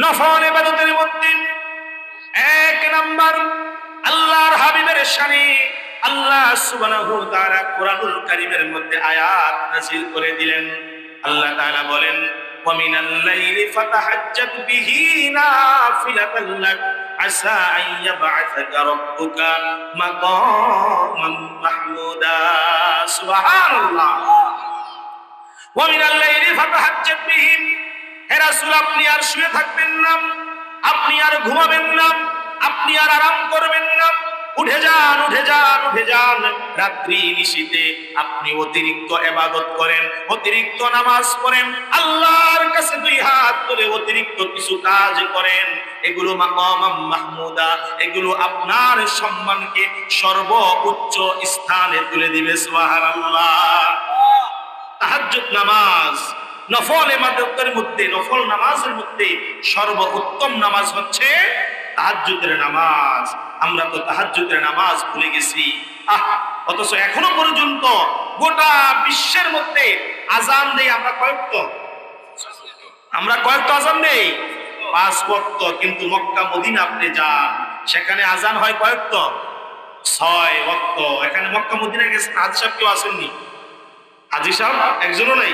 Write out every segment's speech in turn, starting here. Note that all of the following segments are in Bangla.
নফল এবাদতের মধ্যে এক নাম্বার আল্লাহর হাবিবের শানে আল্লাহ সুবহানাহু তাআলা কোরআনুল কারীমের মধ্যে আয়াত নাযিল করে দিলেন। আল্লাহ তাআলা বলেন, ওয়া মিনাল লাইলি ফাতাহাজ্জাত বিহি নাফিলাতান লাক, আসা আন ইয়াবআসাকা রাব্বুকা মাকামান মাহমুদা। সুবহানাল্লাহ। ওয়া মিনাল লাইলি ফাতাহাজ্জাত বিহি হে রাসূল, আপনি আর শুয়ে থাকবেন না। আপনি আর ঘুমাবেন না। আপনি আর আরাম করবেন না। উঠে যান উঠে যান উঠে যান। রাত্রি নিশীতে আপনি অতিরিক্ত এবাদত করেন, অতিরিক্ত নামাজ পড়েন, আল্লাহর কাছে দুই হাত তুলে অতিরিক্ত কিছু কাজ করেন। এগুলো মাহমুদা। এগুলো আপনার সম্মানকে সর্বোচ্চ স্থানে তুলে দিবে, সুবহানাল্লাহ। তাহাজ্জুদ নামাজ নফল ইবাদতের মধ্যে, নফল নামাজের মধ্যে সর্বোত্তম নামাজ হচ্ছে তাহাজ্জুদের নামাজ। আমরা তো তাহাজ্জুদের নামাজ ভুলে গেছি। আহ, অথচ এখনও পর্যন্ত গোটা বিশ্বের মধ্যে আজান দেই আমরা কয়েকট। আমরা কয়েকটা আজান দেই? পাঁচ ওয়াক্ত, কিন্তু মক্কা, মদিনা আপনি যান, সেখানে আজান হয় কয়েকট। ছয় ওয়াক্ত। এখানে মক্কা মদিনা গেছে, হাজ সাহেব কেউ আসেননি? হাজি সাহেব, একজনও নাই?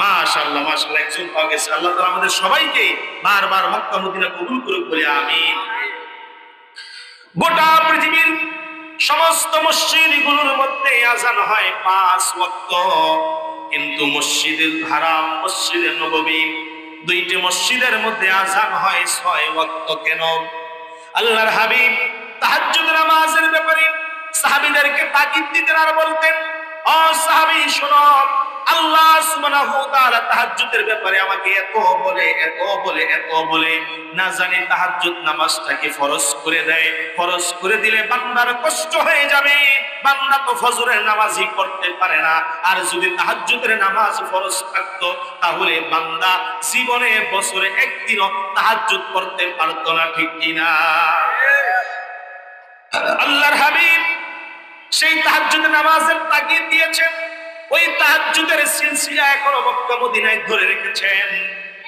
মাশাআল্লাহ মাশাআল্লাহ, একজন পাওয়া গেছে। আল্লাহ তাআলা আমাদের সবাইকে বারবার মক্কা, মদিনা কবুল করুক বলে, আমিন। গোটা পৃথিবীর সমস্ত মসজিদগুলোর মধ্যে আজান হয় পাঁচ ওয়াক্ত। কিন্তু মসজিদের হারাম মসজিদের নববী, দুইটি মসজিদের মধ্যে আজান হয় ছয় ওয়াক্ত। কেন? আল্লাহর হাবিব তাহাজ্জুদ নামাজের ব্যাপারে সাহাবীদেরকে তাকিদ দিতেন আর বলতেন, ও সাহাবী, শোনো আল্লাহ সুবহানাহু তাআলা তাহাজ্জুদের ব্যাপারে আমাকে এত বলে এত বলে এত বলে। না জানি তাহাজ্জুদ নামাজটাকে ফরজ করে দেয়। ফরজ করে দিলে বান্দার কষ্ট হয়ে যাবে। বান্দা তো ফজরের নামাজই পড়তে পারে না। আর যদি তাহাজ্জুদের নামাজ ফরজ থাকতো, তাহলে বান্দা জীবনে বছরে একদিনও তাহাজ্জুদ পড়তে পারতো না, ঠিক কিনা? আল্লাহর হাবিব সেই তাহাজ্জুদের নামাজের তাগিদ দিয়েছেন। ওই তাহাজ্জুদের সিলসিলা এখনও মক্কা মদিনায় ধরে রেখেছেন।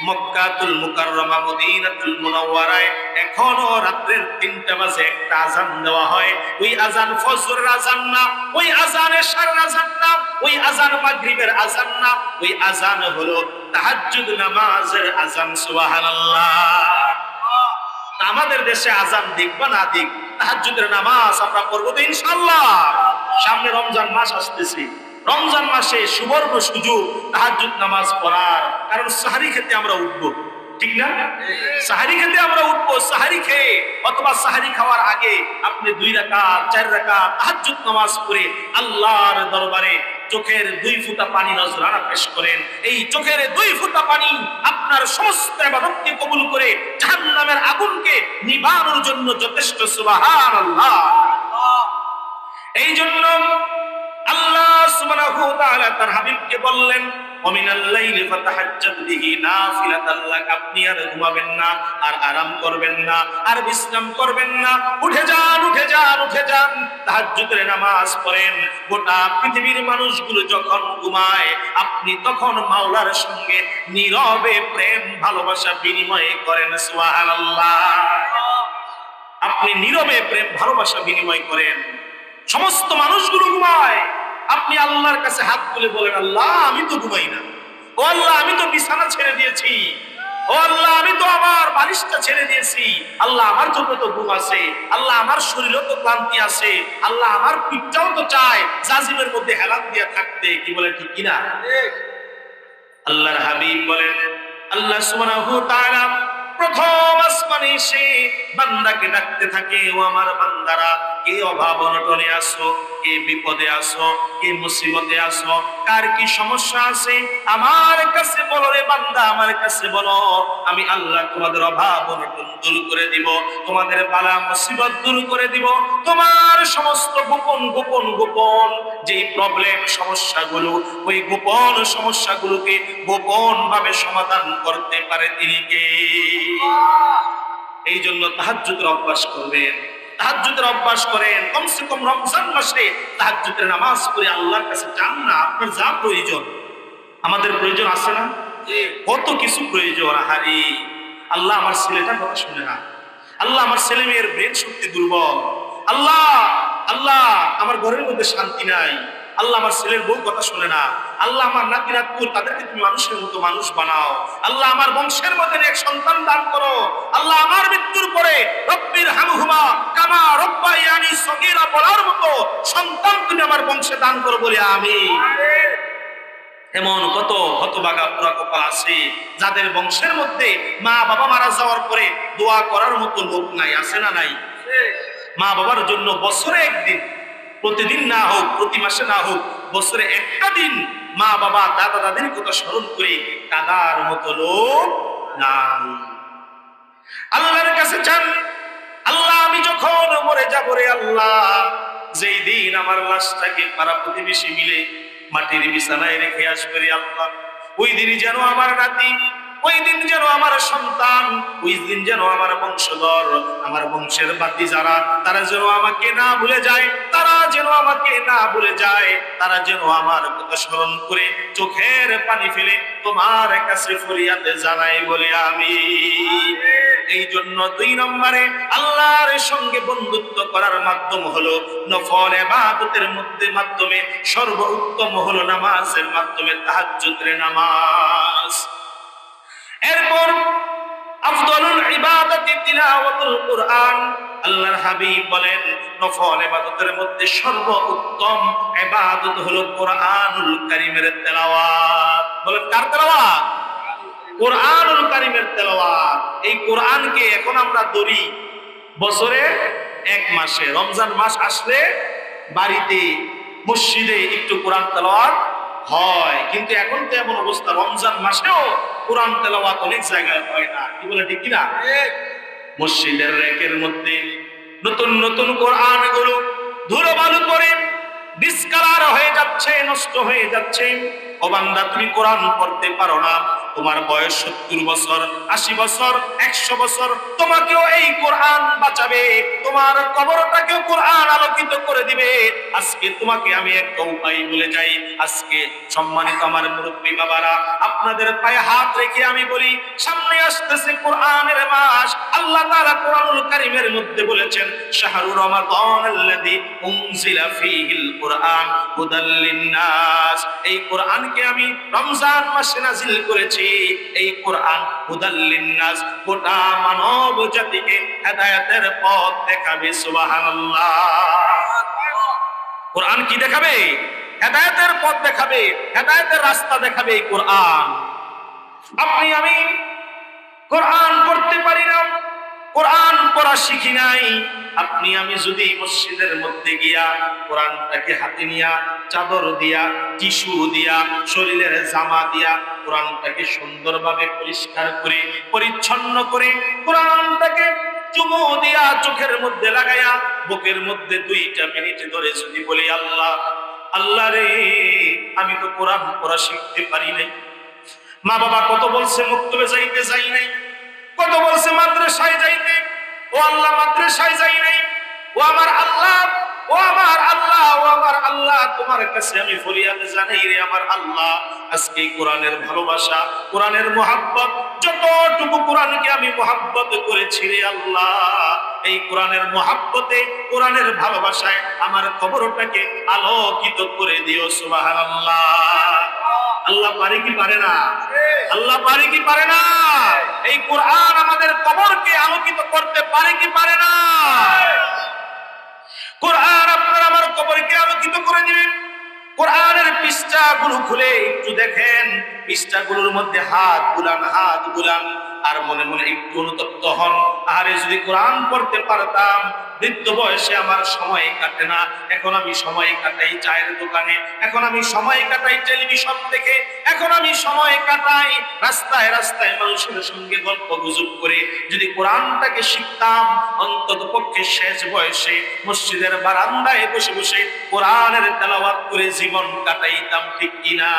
মক্কাতুল মুকাররমা মদিনাতুল মুনাওয়ারায় এখনও রাত্রের তিনটা বাজে একটা আজান দেওয়া হয়। ওই আজান ফজরের আজান না, ওই আজান এশারের আজান না, ওই আজান মাগরিবের আজান না, ওই আজান হলো তাহাজ্জুদ নামাজের আজান সুবহানাল্লাহ। আমাদের দেশে আজান দিক বা না দিক, তাহাজ্জুদের নামাজ আমরা পড়ব তো ইনশাআল্লাহ। সামনে রমজান মাস আসতেছে। রমজান মাসে সুবর্ণ সুযোগ তাহাজ্জুদ নামাজ পড়ার কারণ সাহারি খেতে আমরা উঠবো। ঠিক না? সাহারি খেতে আমরা উঠবো, সাহারি খেয়ে অথবা সাহারি খাওয়ার আগে আপনি দুই রাকাত, চার রাকাত তাহাজ্জুদ নামাজ পড়ে আল্লাহর দরবারে চোখের দুই ফুটা পানি নজরানা পেশ করেন। এই চোখের দুই ফুটা পানি আপনার সমস্ত ইবাদতকে কবুল করে জাহান্নামের আগুনকে নিবানোর জন্য যথেষ্ট, সুবহানাল্লাহ। এই জন্য আল্লাহ সুবহানাহু ওয়া তাআলা তার হাবিবকে বললেন আপনি আর ঘুমাবেন না, আর আরাম করবেন না, আর বিশ্রাম করবেন না। উঠে যান উঠে যান উঠে যান। তাহাজ্জুদের নামাজ পড়েন। গোটা পৃথিবীর মানুষগুলো যখন ঘুমায়, আপনি তখন মাওলার সঙ্গে নীরবে প্রেম, ভালোবাসা বিনিময় করেন। সুবহানাল্লাহ। আপনি নীরবে প্রেম, ভালোবাসা বিনিময় করেন। সমস্ত মানুষগুলো ঘুমায়। আপনি আল্লাহর কাছে হাত তুলে বলেন, আল্লাহ, আমি তো ঘুমাই না। ও আল্লাহ, আমি তো বিছানা ছেড়ে দিয়েছি। ও আল্লাহ, আমি তো আমার বালিশটা ছেড়ে দিয়েছি। আল্লাহ, আমার জন্য তো ঘুম আছে। আল্লাহ, আমার শরীরও তো ক্লান্তি আছে। আল্লাহ, আমার পিঠটাও তো চায় জাজিমের মধ্যে হেলান দিয়ে থাকতে। কি বলে ঠিক কিনা? আল্লাহর হাবিব বলেন, আল্লাহ সুবহানাহু তাআলা প্রথম আসমানে এসে বান্দাকে ডাকতে থাকে, ও আমার বান্দারা কে অভাব অনটনে আসো, কে বিপদে আসো, কে মুসিবতে আসো, কার কি সমস্যা আছে? আমার কাছে বলো রে বান্দা, আমার কাছে বলো, আমি আল্লাহ তোমাদের অভাব অনটন দূর করে দিব, তোমাদের বালা মুসিবত দূর করে দিব, তোমার সমস্ত গোপন গোপন গোপন যে প্রবলেম সমস্যাগুলো, ওই গোপন সমস্যাগুলোকে গোপন ভাবে সমাধান করতে পারে তিনি কে? এই জন্য তাহাজ্জুদের অভ্যাস করবেন। তাহাজ্জুদের অভ্যাস করেন। কমসে কম রমজান মাসে তাহাজ্জুদের নামাজ পড়ে আল্লাহর কাছে যান না, আপনার যা প্রয়োজন। আমাদের প্রয়োজন আছে না? কত কিছু প্রয়োজন হারি আল্লাহ আমার ছেলেটা কথা শুনে না। আল্লাহ আমার ছেলে মেয়ের ব্রেন শক্তি দুর্বল। আল্লাহ আল্লাহ, আমার ঘরের মধ্যে শান্তি নাই। আল্লাহ আমার ছেলের বউ কথা শুনে না। আল্লাহ আমার নাতি নাতপুর তাদেরকে তুমি মানুষের মতো মানুষ বানাও। আল্লাহ আমার বংশের মধ্যে এক সন্তান দান করো। আল্লাহ আমার মৃত্যুর পরে রব্বির হামহুমা কামা রব্বাইয়ানি সগীরা বলার মতো সন্তান তুমি আমার বংশে দান করো বলে আমি এমন কত হতবাগা পুরা কপাল আছে যাদের বংশের মধ্যে মা বাবা মারা যাওয়ার পরে দোয়া করার মতো লোক নাই আছে না নাই? মা বাবার জন্য বছরে একদিন প্রতিদিন না হোক, প্রতি মাসে না হোক, বছরে একটা দিন মা, বাবা, দাদা দাদির কথা স্মরণ করে কাদার মতো লোক নাই। আল্লাহর কাছে চান, আল্লাহ, আমি যখন মরে যাব রে আল্লাহ, যেই দিন আমার লাশটাকে পাড়া প্রতিবেশী মিলে মাটির বিছানায় রেখে আসবে রে আল্লাহ, ওই দিনই যেন আমার নাতি ওই দিন যেন আমার সন্তান, ওই দিন যেন আমার বংশধর, আমার বংশের বাতি যারা, তারা যেন আমাকে না ভুলে যায়, তারা যেন আমাকে না ভুলে যায়, তারা যেন আমার কথা স্মরণ করে চোখের পানি ফেলে তোমার কাছে ফরিয়াদে জানাই বলে আমি। এই জন্য দুই নম্বরে আল্লাহর সঙ্গে বন্ধুত্ব করার মাধ্যম হলো নফল এবাদতের মধ্যে মাধ্যমে সর্বোত্তম হলো নামাজের মাধ্যমে তাহাজ্জুদের নামাজ। এরপর আফদলুল ইবাদতি তিলাওয়াতুল কুরআন, আল্লাহর হাবিব বলেন, নফল ইবাদতের মধ্যে সর্বোত্তম ইবাদত হলো কোরআনুল কারীমের তেলাওয়াত। বলেন কার তেলাওয়াত? কোরআনুল কারীমের তেলাওয়াত। এই কোরআনকে এখন আমরা ধরি বছরে এক মাসে। রমজান মাস আসলে বাড়িতে, মসজিদে একটু কোরআন তেলাওয়াত হয়। কিন্তু এখন তো এমন অবস্থা। রমজান মাসেও কোরআন তেলাওয়াত অনেক জায়গায় হয় না। কি বলে ঠিক কিনা? মসজিদের রেকের মধ্যে নতুন নতুন কোরআনগুলো ধুলো বালু করে ডিসকালার হয়ে যাচ্ছে নষ্ট হয়ে যাচ্ছে। ও বান্দা তুমি কোরআন পড়তে পারো না। তোমার বয়স সত্তর বছর আশি বছর একশো বছর। তোমাকেও এই কোরআন বাঁচাবে। তোমার কবরটাকেও কোরআন আলোকিত আজকে তোমাকে আমি একটা উপায় বলে যাই। আজকে সম্মানিত আমার মুরব্বী বাবারা, আপনাদের পায়ে হাত রেখে আমি বলি, সামনে আসতেছে কোরআনের মাস। আল্লাহ তাআলা কোরআনুল কারীমের মধ্যে বলেছেন শাহরুর রমাদান আল্লাযী উনজিলা ফীহিল কোরআন হুদাল লিন্নাস। এই কোরআনকে আমি রমজান মাসে নাজিল করেছি। এই কোরআন হুদাল লিন্নাস, গোটা মানব জাতিকে হেদায়েতের পথ দেখাবে, সুবহানাল্লাহ। কোরআন কি দেখাবে? হেদায়েতের পথ দেখাবে, হেদায়েতের রাস্তা দেখাবে কোরআন। আপনি, আমি কোরআন পড়তে পারি না, কোরআন পড়া শিখি নাই। আপনি, আমি যদি মসজিদের মধ্যে গিয়া কোরআনটাকে হাতে নিয়া, চাদর দিয়া, টিস্যু দিয়া, শরীরের জামা দিয়া কোরআনটাকে সুন্দরভাবে পরিষ্কার করে, পরিচ্ছন্ন করে কোরআনটাকে চুমু দিয়া চোখের মধ্যে লাগাইয়া, বুকের মধ্যে দুইটা মিনিট ধরে যদি বলি, আল্লাহ আল্লাহ রে, আমি তো কোরআন পড়া শিখতে পারি নাই। মা বাবা কত বলছে, মুক্তবে যাইতে যাই নাই। কত বলছে, মাদ্রাসায় যাইতে। ও আল্লাহ, মাদ্রাসায় যাই নাই। ও আমার আল্লাহ ও আমার আল্লাহ, ও আমার আল্লাহ, তোমার কাছে আমি ফরিয়াদ জানাই রে আমার আল্লাহ। আজকে কোরআনের ভালোবাসা, কোরআনের মোহাব্বত, যতটুকু কোরআনকে আমি মোহাব্বত করেছি রে আল্লাহ, এই কোরআনের মোহাব্বতে, কোরআনের ভালোবাসায় আমার খবরটাকে আলোকিত করে দিও, সুবহানাল্লাহ। আল্লাহ পারে কি পারে না? আল্লাহ পারে কি পারে না? এই কোরআন আমাদের কবরকে আলোকিত করতে পারে কি পারে না? কোরআন আপনার আমার কবরকে আলোকিত করে দিবেন। কোরআনের পৃষ্ঠাগুলো খুলে একটু দেখেন। পৃষ্ঠাগুলোর মধ্যে হাত বুলান হাত বুলান। আর মনে মনে একটু অনুতপ্ত হন। আরে যদি কোরআন পড়তে পারতাম, বৃদ্ধ বয়সে আমার সময় কাটে না। এখন আমি সময় কাটাই চায়ের দোকানে, এখন আমি সময় কাটাই টেলিভিশন দেখে, এখন আমি সময় কাটাই রাস্তায় রাস্তায় মানুষের সঙ্গে গল্প গুজব করে। যদি কোরআনটাকে শিখতাম, অন্তত পক্ষে শেষ বয়সে মসজিদের বারান্দায় বসে বসে কোরআনের তেলাওয়াত করে জীবন কাটাইতাম, ঠিক কিনা?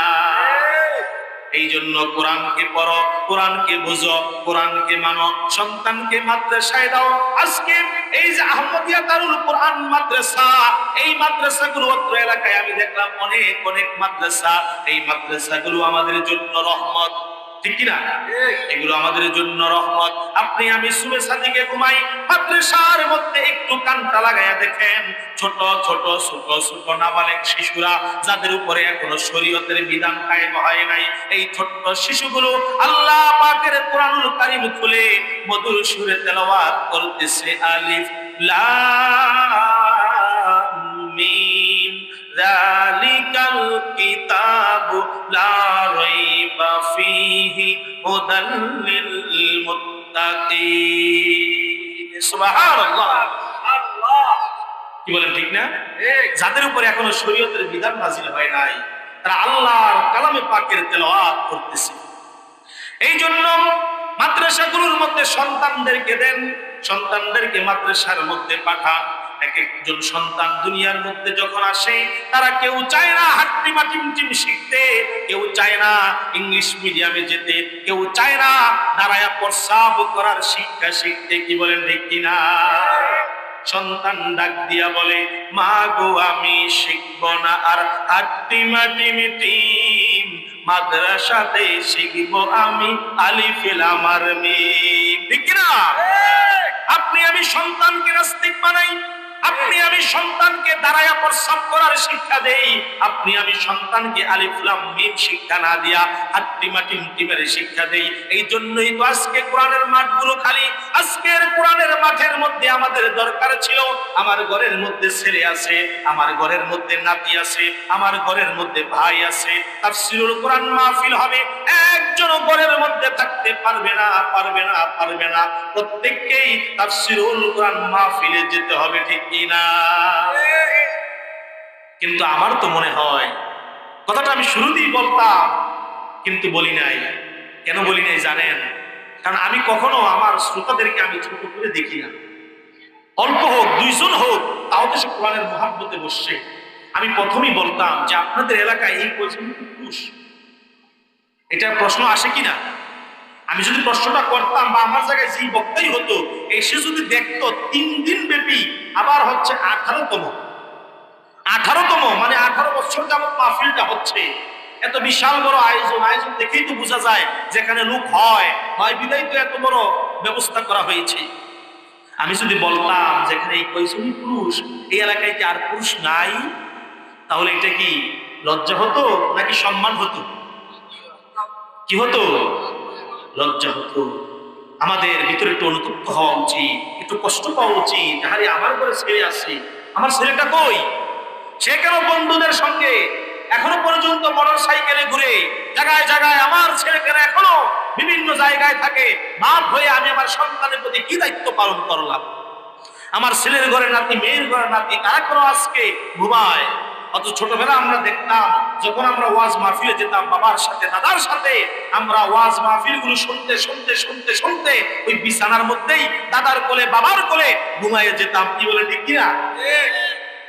এই জন্য কোরআনকে পড়ো, কোরআনকে বুঝো, কোরআনকে মানো, সন্তানকে মাদ্রাসায় দাও। আজকে এই যে আহমদিয়া দারুল কোরআন মাদ্রাসা, এই মাদ্রাসাগুলো অত্র এলাকায় আমি দেখলাম অনেক অনেক মাদ্রাসা। এই মাদ্রাসাগুলো আমাদের জন্য রহমত। ঠিক কিনা? এগুলো আমাদের জন্য রহমত। আপনি, আমি সুবে সাদিকে ঘুমাই, মাদ্রাসার মধ্যে একটু কানটা লাগাইয়া দেখেন। ছোট ছোট ছোট ছোট নাবালেক শিশুরা, যাদের উপরে এখনও শরীয়তের বিধান কায়েম হয় নাই, এই ছোট্ট শিশুগুলো আল্লাহ পাকের কোরআনুল কারীম খুলে মধুর সুরে তেলাওয়াত করতেছে আলিফ লাম। মিম যালিকাল কিতাবু লা রাইবা ফীহি হুদাল লিল মুত্তাকিন সুবহানাল্লাহ কি বলেন ঠিক না? যাদের উপরে এখনও শরীয়তের বিধান নাজিল হয় নাই তারা আল্লাহর কালামে পাকের তেলাওয়াত করতেছে। এই জন্য মাদ্রাসাগুলোর মধ্যে সন্তানদেরকে দেন সন্তানদেরকে মাদ্রাসার মধ্যে পাঠান। এক একজন সন্তান দুনিয়ার মধ্যে যখন আসে তারা কেউ চায় না হাট্টিমা টিমটিম শিখতে কেউ চায় না ইংলিশ মিডিয়ামে যেতে কেউ চায় না দাঁড়ায়া প্রস্রাব করার শিক্ষা শিখতে কি বলেন ঠিক কিনা? সন্তান ডাক দিয়া বলে মা গো আমি শিখব না আর হাট্টিমা টিম মাদ্রাসাতে শিখব আমি আলিফিল আমার মিম ঠিক। না আপনি আমি সন্তানকে নাস্তিক বানাই আপনি আমি সন্তানকে দাঁড়ায়া প্রস্রাব করার শিক্ষা দেই। আপনি আমি সন্তানকে আলিফলাম মিম শিক্ষা না দিয়া হাট্টিমা টিমটিমের শিক্ষা দেই। এই জন্যই তো আজকে কোরআনের মাঠগুলো খালি। আজকের কোরআনের মাঠের মধ্যে আমাদের দরকার ছিল, আমার ঘরের মধ্যে ছেলে আছে, আমার ঘরের মধ্যে নাতি আছে, আমার ঘরের মধ্যে ভাই আছে। তাফসীরুল কোরআন মাহফিল হবে একজন ঘরের মধ্যে থাকতে পারবে না পারবে না পারবে না। প্রত্যেককেই তাফসীরুল কোরআন মাহফিলে যেতে হবে, ঠিক কি না? কিন্তু আমার তো মনে হয়, কথাটা আমি শুরুতেই বলতাম, কিন্তু বলি নাই। কেন বলি নাই জানেন? কারণ আমি কখনো আমার শ্রোতাদেরকে আমি ছোট করে দেখি না। অল্প হোক, দুইজন হোক, তাও তো সে কোরআনের মহাব্বতে বসছে আমি প্রথমেই বলতাম যে, আপনাদের এলাকায় এই কয়জন পুরুষ এটা প্রশ্ন আসে কিনা? আমি যদি প্রশ্নটা করতাম বা আমার জায়গায় যেই বক্তাই হতো এসে যদি দেখতো তিন দিন ব্যাপী আবার হচ্ছে আঠারোতম। আঠারোতম মানে আঠারো বছর যাবত মাহফিলটা হচ্ছে। এত বিশাল বড় আয়োজন আয়োজন দেখেই তো বোঝা যায় যেখানে লোক হয় হয় বিদায় তো এত বড় ব্যবস্থা করা হয়েছে। আমি যদি বলতাম যেখানে এই কয়জনই পুরুষ, এই এলাকায় কি আর পুরুষ নাই? তাহলে এটা কি লজ্জা হতো নাকি সম্মান হতো? কি হতো? লজ্জা হতো। আমাদের ভিতরে একটু অনুতপ্ত হওয়া উচিত, একটু কষ্ট পাওয়া উচিত। আরে, আমার ঘরে ছেড়ে আছে। আমার ছেলেটা কই? সে কেন বন্ধুদের সঙ্গে এখনও পর্যন্ত মোটর সাইকেলে ঘুরে জায়গায় জায়গায় আমার ছেলে কেন এখনও বিভিন্ন জায়গায় থাকে? বাপ হয়ে আমি আমার সন্তানের প্রতি কি দায়িত্ব পালন করলাম? আমার ছেলের ঘরে নাতি, মেয়ের ঘরে নাতি, তারা কেন আজকে ঘুমায়? অত ছোটবেলা আমরা দেখতাম, যখন আমরা ওয়াজ মাহফিলে যেতাম, বাবার সাথে, দাদার সাথে, আমরা ওয়াজ মাহফিলগুলো শুনতে শুনতে শুনতে শুনতে ওই বিছানার মধ্যেই দাদার কোলে, বাবার কোলে ঘুমাইয়ে যেতাম। কি বলে, ঠিক কিনা?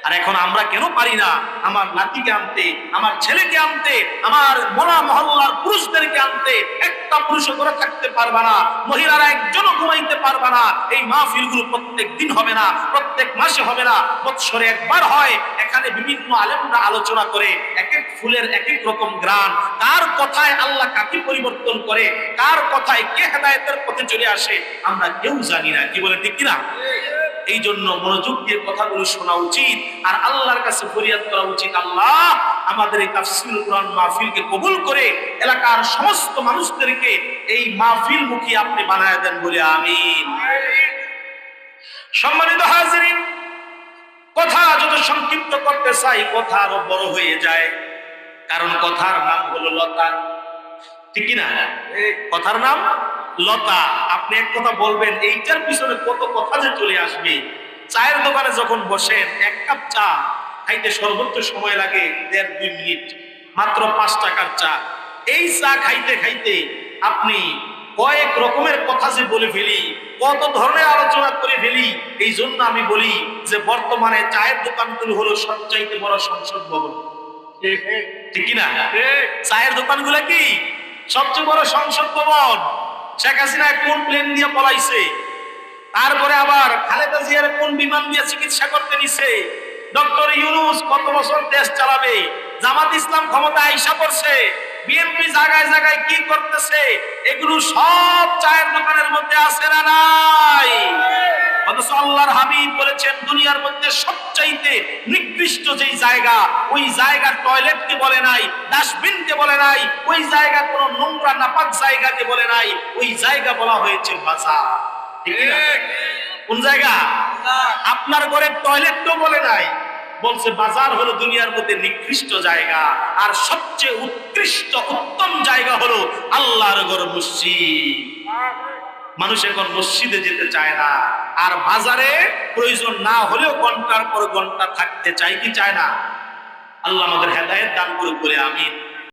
আর এখন আমরা কেন পারি না? আমার নাতিকে আনতে, আমার ছেলেকে আনতে, আমার মোলা মহল্লার পুরুষদেরকে আনতে, একটা পুরুষ করে থাকতে পারবে না, মহিলারা একজনও ঘুমাইতে পারবে না, এই মাহফিলগুলো প্রত্যেক দিন হবে না, প্রত্যেক মাসে হবে না, বৎসরে একবার হয়, এখানে বিভিন্ন আলেমরা আলোচনা করে এক এক ফুলের এক এক রকম গ্রান কার কথায় আল্লাহ কাকে পরিবর্তন করে, কার কথায় কে হেদায়তের পথে চলে আসে, আমরা কেউ জানি না, কি বলে, ঠিক কিনা? এই জন্য মনোযোগ দিয়ে কথাগুলো শোনা উচিত। আর আল্লাহর কাছে ফরিয়াদ করা উচিত। আল্লাহ আমাদের এই তাফসিল কোরআন মাহফিলকে কবুল করে এলাকার সমস্ত মানুষদেরকে এই মাহফিল মুখী আপনি বানায় দেন বলে আমিন। সম্মানিত হাজিরিন, কথা যত সংক্ষিপ্ত করতে চাই, কথা আরও বড় হয়ে যায়। কারণ কথার নাম হলো লতা। ঠিক কি না কথার নাম? লতা আপনি এক কথা বলবেন এইটার পিছনে কত কথা যে চলে আসবে? চায়ের দোকানে যখন বসেন এক কাপ চা খাইতে সর্বোচ্চ সময় লাগে দেড় দুই মিনিট মাত্র পাঁচ টাকার চা। এই চা খাইতে খাইতে আপনি কয়েক রকমের কথা যে বলে ফেলি কত ধরনের আলোচনা করে ফেলি এই জন্য আমি বলি যে বর্তমানে চায়ের দোকানগুলো হলো সবচাইতে বড় সংসদ ভবন। ঠিক কিনা? চায়ের দোকানগুলো কি? সবচেয়ে বড় সংসদ ভবন? শেখ হাসিনায় কোন প্লেন দিয়ে পলাইছে? তারপরে আবার খালেদা জিয়ার কোন বিমান দিয়ে চিকিৎসা করতে নিছে? ডক্টর ইউনুস কত বছর দেশ চালাবে? জামাত ইসলাম ক্ষমতা আইসা পড়ছে। বিএনপি জায়গায় জায়গায় কি করতেছে? এগুলো সব চায়ের দোকানের মধ্যে আছে না নাই? অথচ আল্লাহর হাবিব বলেছেন দুনিয়ার মধ্যে সবচাইতে নিকৃষ্ট যেই জায়গা ওই জায়গার টয়লেটকে বলে নাই ডাস্টবিনকে বলে নাই ওই জায়গা কোনো নোংরা নাপাক জায়গাকে বলে নাই ওই জায়গা বলা হয়েছে বাজার। ঠিক কোন? জায়গা? আপনার ঘরের টয়লেট তো বলে নাই। বলছে, বাজার হলো দুনিয়ার মধ্যে নিকৃষ্ট জায়গা, আর সবচেয়ে উৎকৃষ্ট, উত্তম জায়গা হলো আল্লাহর ঘর মসজিদ। মানুষ এখন মসজিদে যেতে চায় না, আর বাজারে প্রয়োজন না হলেও ঘণ্টার পর ঘণ্টা থাকতে চাই কি চায় না? আল্লাহ আমাদের হেদায়ত দান করে বলে, আমিন।